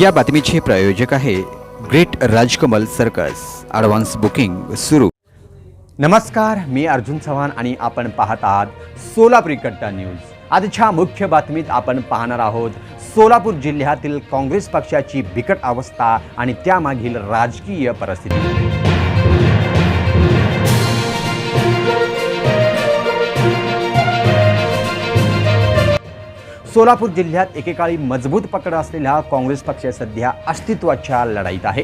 या बातमीचे प्रायोजक आहे great Rajkamal circus. Advance booking सुरू. नमस्कार मी अर्जुन चव्हाण आणि आपण पाहत आहात सोलापूर कट्टा न्यूज आजच्या मुख्य बातमीत आपण पाहणार आहोत सोलापूर जिल्ह्यातील काँग्रेस पक्षाची बिकट अवस्था आणि त्यामागील राजकीय परिस्थिती. सोलापूर जिल्ह्यात एकेकाळी मजबूत पकड असलेला काँग्रेस पक्ष सध्या अस्तित्वाच्या लढाईत आहे.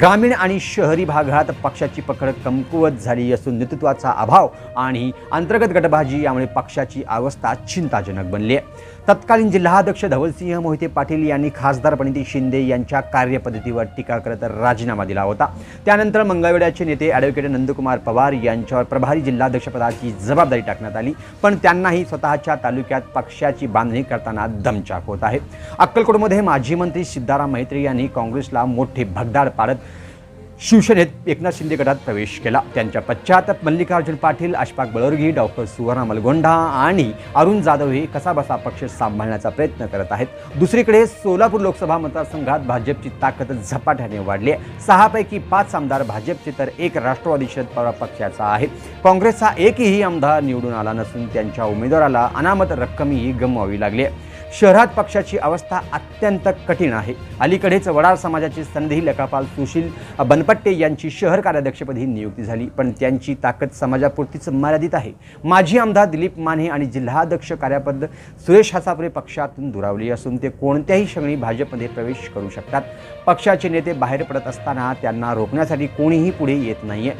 ग्रामीण आणि शहरी भागात पक्षाची पकड कमकुवत झाली असून नेतृत्वाचा अभाव आणि अंतर्गत गटबाजी यामुळे पक्षाची अवस्था चिंताजनक बनली आहे. तत्कालीन जिल्हाध्यक्ष धवलसिंह मोहिते पाटील यांनी खासदार प्रणिती शिंदे यांच्या कार्यपद्धतीवर टीका करत राजीनामा दिला होता. त्यानंतर मंगळवेड्याचे नेते ॲडव्होकेट नंदकुमार पवार यांच्यावर प्रभारी जिल्हाध्यक्षपदाची जबाबदारी टाकण्यात आली. पण त्यांनाही स्वतःच्या तालुक्यात पक्षाची बांधणी करताना दमचाक होत आहे. अक्कलकोटमध्ये माजी मंत्री सिद्धाराम मैत्री यांनी काँग्रेसला मोठे भगदाड पाडत शिवसेनेत एकनाथ शिंदे गटात प्रवेश केला. त्यांच्या पश्चात मल्लिकार्जुन पाटील अशफाक बळोरगी डॉक्टर सुवर्णा मलगोंडा आणि अरुण जाधव हे कसाबसा पक्ष सांभाळण्याचा प्रयत्न करत आहेत. दुसरीकडे सोलापूर लोकसभा मतदारसंघात भाजपची ताकद झपाट्याने वाढली आहे. सहापैकी पाच आमदार भाजपचे तर एक राष्ट्रवादी शरद पवार पक्षाचा आहे. काँग्रेसचा एकही आमदार निवडून आला नसून त्यांच्या उमेदवाराला अनामत रक्कमही गमवावी लागली आहे. शहरात पक्षाची अवस्था अत्यंत कठीण आहे. अलीकडेच वडार समाजाचे संधी लेखापाल सुशील बनपट्टे यांची शहर कार्याध्यक्षपदी नियुक्ती झाली. पण त्यांची ताकद समाजापुरतीच मर्यादित आहे. माजी आमदार दिलीप माने आणि जिल्हाध्यक्ष कार्यापद सुरेश हसापुरे पक्षातून दुरावली असून ते कोणत्याही क्षणी भाजपमध्ये प्रवेश करू शकतात. पक्षाचे नेते बाहेर पडत असताना त्यांना रोखण्यासाठी कोणीही पुढे येत नाहीये.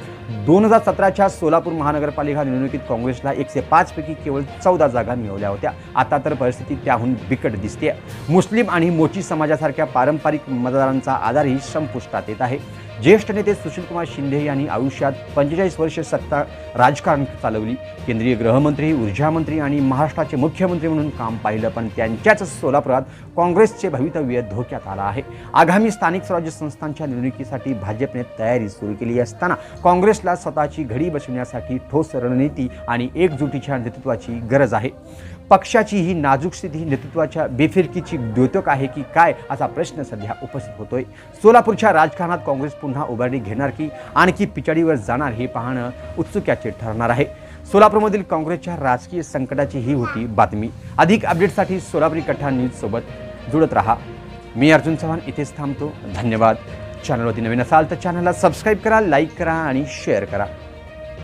दोन हजार सतराच्या सोलापूर महानगरपालिका निवडणुकीत काँग्रेसला एकशे पाचपैकी केवळ चौदा जागा मिळवल्या होत्या. आता तर परिस्थिती त्याहून बिकट दिसते मुस्लिम आणि मोची समाजासारख्या पारंपरिक मतदारांचा आधारही संपुष्टात येत आहे. ज्येष्ठ नेते सुशीलकुमार शिंदे यांनी आयुष्यात पंचेचाळीस वर्ष सत्ता राजकारण चालवली. केंद्रीय गृहमंत्री ऊर्जामंत्री आणि महाराष्ट्राचे मुख्यमंत्री म्हणून काम पाहिलं पण त्यांच्याच सोलापुरात काँग्रेसचे भवितव्य धोक्यात आलं आहे. आगामी स्थानिक स्वराज्य संस्थांच्या निवडणुकीसाठी भाजपने तयारी सुरू केली असताना काँग्रेसला स्वतःची घडी बसवण्यासाठी ठोस रणनीती आणि एकजुटीच्या नेतृत्वाची गरज आहे. पक्षाची ही नाजूक स्थिती ही नेतृत्वाच्या बेफिरकीची द्योतक आहे की काय असा प्रश्न सध्या उपस्थित होतोय. सोलापूरच्या राजकारणात काँग्रेस पुन्हा पुन्हा उभारणी घेणार की आणखी पिछाडीवर जाणार हे पाहणं उत्सुक्याचे ठरणार आहे. सोलापूरमधील काँग्रेसच्या राजकीय संकटाची ही होती बातमी. अधिक अपडेटसाठी सोलापुरी कठा न्यूजसोबत जुळत राहा. मी अर्जुन चव्हाण इथेच थांबतो. धन्यवाद. चॅनलवरती नवीन असाल तर चॅनलला सबस्क्राईब करा लाईक करा आणि शेअर करा.